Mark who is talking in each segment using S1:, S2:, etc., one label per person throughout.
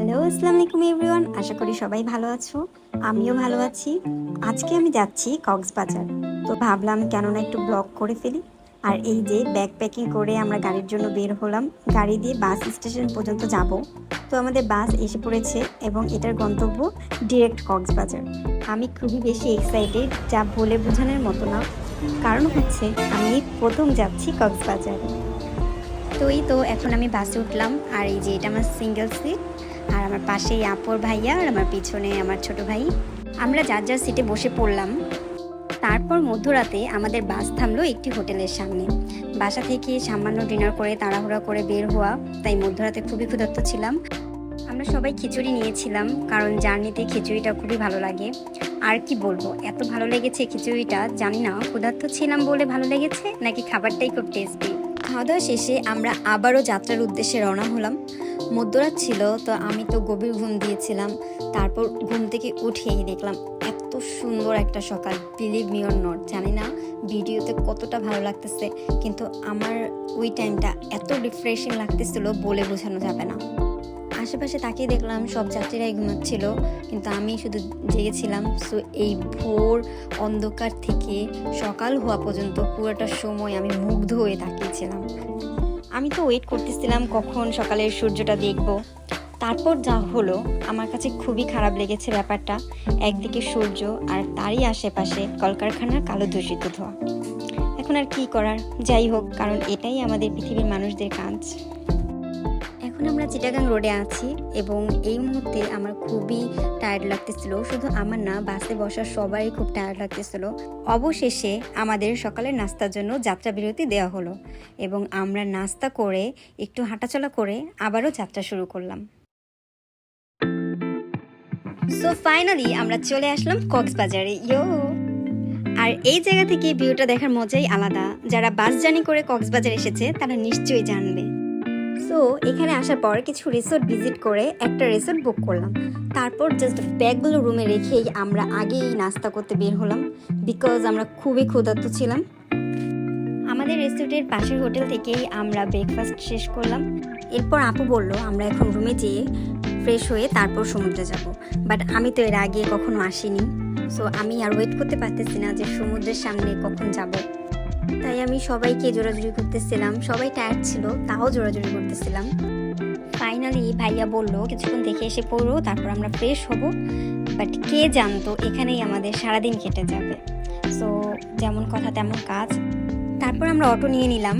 S1: Hello আসসালামু আলাইকুম everyone. আশা করি সবাই ভালো আছো। আমিও ভালো আছি। আজকে আমি যাচ্ছি কক্সবাজার। তো ভাবলাম কেননা একটু ব্লগ করে ফেলি। আর এই যে ব্যাগ প্যাকিং করে আমরা গাড়ির জন্য বের হলাম। গাড়ি দিয়ে বাস স্টেশন পর্যন্ত যাব। তো আমাদের বাস এসে পড়েছে এবং এটার গন্তব্য ডিরেক্ট কক্সবাজার। আমি খুবই বেশি এক্সাইটেড যা বলে বোঝানোর মতো না। কারণ হচ্ছে, আমি প্রথম যাচ্ছি কক্সবাজার। তো এই তো, এখন আমি বাসে উঠলাম। আর এই যে, এটা আমার সিঙ্গেল সিট আমার পাশেই আপর ভাইয়া আর আমার পিছনে আমার ছোট ভাই। আমরা যার যার সিটে বসে পড়লাম। তারপর মধ্যরাতে আমাদের বাস থামলো একটি হোটেলের সামনে। বাসা থেকে সামান্য ডিনার করে তাড়াহুড়া করে বের হওয়া, তাই মধ্যরাতে খুবই ক্ষুধার্ত ছিলাম। আমরা সবাই খিচুড়ি নিয়েছিলাম, কারণ জার্নিতে খিচুড়িটা খুবই ভালো লাগে। আর কি বলব, এত ভালো লেগেছে খিচুড়িটা, জানি না, ক্ষুধার্ত ছিলাম বলে ভালো লেগেছে, নাকি খাবারটাই খুব টেস্টি খাওয়া দাওয়া শেষে আমরা আবারও যাত্রার উদ্দেশ্যে রওনা হলাম। মধ্যরাত ছিল, তো আমি তো গভীর ঘুম দিয়েছিলাম। তারপর ঘুম থেকে উঠেই দেখলাম, এত সুন্দর একটা সকাল। বিলিভ মি অর নট জানি না ভিডিওতে কতটা ভালো লাগতেছে, কিন্তু আমার ওই টাইমটা এত রিফ্রেশিং লাগতেছিল বলে বোঝানো যাবে না। আশেপাশে তাকিয়ে দেখলাম সব যাত্রীরাই ঘুমাচ্ছিল, কিন্তু আমি শুধু জেগেছিলাম। সো এই ভোর অন্ধকার থেকে সকাল হওয়া পর্যন্ত পুরোটা সময় আমি মুগ্ধ হয়ে তাকিয়েছিলাম। আমি তো ওয়েট করতেছিলাম কখন সকালের সূর্যটা দেখব। তারপর যা হলো, আমার কাছে খুবই খারাপ লেগেছে ব্যাপারটা। একদিকে সূর্য আর তারই আশেপাশে কলকারখানার কালো দূষিত ধোয়া। এখন আর কি করার? যাই হোক, কারণ এটাই আমাদের পৃথিবীর মানুষদের কাজ। এখন আমরা চিটাগাং রোডে আছি এবং এই মুহূর্তে আমার খুবই টায়ার্ড লাগতেছিল। শুধু আমার না, বাসে বসা সবাই খুব টায়ার্ড লাগতেছিল। অবশেষে আমাদের সকালের নাস্তার জন্য যাত্রা বিরতি দেওয়া হলো এবং আমরা নাস্তা করে, একটু হাঁটাচলা করে আবারও যাত্রা শুরু করলাম। সো ফাইনালি আমরা চলে আসলাম কক্সবাজারে। ইয়ো আর এই জায়গা থেকে ভিউটা দেখার মজাই আলাদা। যারা বাস জার্নি করে কক্সবাজার এসেছে, তারা নিশ্চয়ই জানবে। সো এখানে আসার পর কিছু রিসোর্ট ভিজিট করে একটা রিসোর্ট বুক করলাম। তারপর জাস্ট ব্যাগগুলো রুমে রেখেই আমরা আগেই নাস্তা করতে বের হলাম বিকজ আমরা খুবই ক্ষুধার্ত ছিলাম। আমাদের রেস্টুরেন্টের পাশের হোটেল থেকেই আমরা ব্রেকফাস্ট শেষ করলাম। এরপর আপু বলল, আমরা এখন রুমে যেয়ে ফ্রেশ হয়ে তারপর সমুদ্রে যাব। বাট আমি তো এর আগে কখনো আসিনি। সো আমি আর ওয়েট করতে পারতেছি না যে সমুদ্রের সামনে কখন যাব। তাই আমি সবাইকে জোরাজুরি করতেছিলাম। সবাই টায়ার্ড ছিল, তাও জোরাজুরি করতেছিলাম। ফাইনালি ভাইয়া বলল, কিছুক্ষণ দেখে এসে পড়ব তারপর আমরা ফ্রেশ হব। বাট কে জানতো, এখানেই আমাদের সারাদিন কেটে যাবে। সো যেমন কথা তেমন কাজ। তারপর আমরা অটো নিয়ে নিলাম।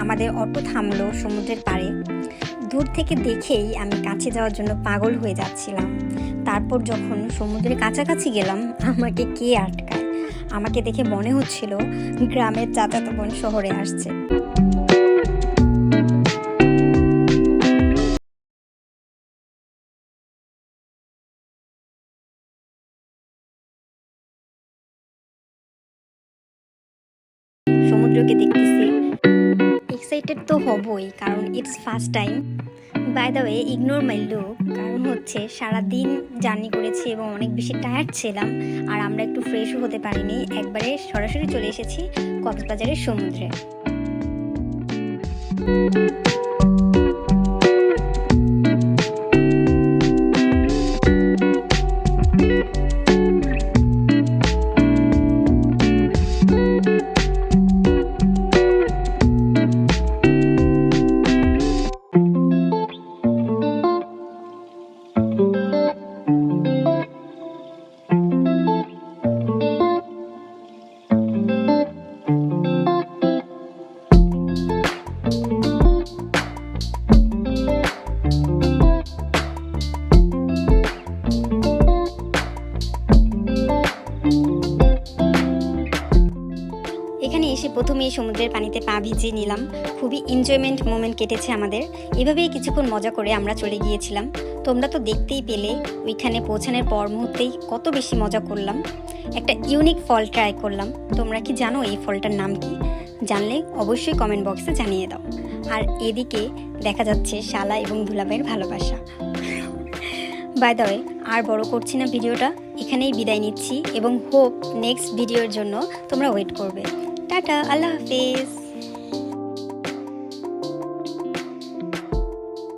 S1: আমাদের অটো থামলো সমুদ্রের পাড়ে। দূর থেকে দেখেই আমি কাছে যাওয়ার জন্য পাগল হয়ে যাচ্ছিলাম। তারপর যখন সমুদ্রের কাছাকাছি গেলাম, আমাকে কে আটকায়? আমাকে দেখে মনে হচ্ছিল গ্রামের চাচাতো বোন শহরে আসছে। সমুদ্রকে দেখতেছি। এক্সাইটেড তো হবই, কারণ it's first time by the way ignore my look কারণ হচ্ছে সারাদিন জার্নি করেছি এবং অনেক বেশি টায়ার্ড ছিলাম, আর আমরা একটু ফ্রেশও হতে পারিনি। একবারে সরাসরি চলে এসেছি কক্সবাজারের সমুদ্রে। এখানে এসে প্রথমে এই সমুদ্রের পানিতে পা ভিজিয়ে নিলাম। খুবই এনজয়মেন্ট মোমেন্ট কেটেছে আমাদের। এভাবেই কিছুক্ষণ মজা করে আমরা চলে গিয়েছিলাম। তোমরা তো দেখতেই পেলে, ওইখানে পৌঁছানোর পর মুহূর্তেই কত বেশি মজা করলাম। একটা ইউনিক ফল ট্রাই করলাম। তোমরা কি জানো এই ফলটার নাম কি? জানলে অবশ্যই কমেন্ট বক্সে জানিয়ে দাও। আর এদিকে দেখা যাচ্ছে শালা এবং দুলাভাইয়ের ভালোবাসা। বাই দ্য ওয়ে আর বড় করছি না ভিডিওটা। এখানেই বিদায় নিচ্ছি এবং হোপ নেক্সট ভিডিওর জন্য তোমরা ওয়েট করবে। টাটা আল্লাহ হাফিজ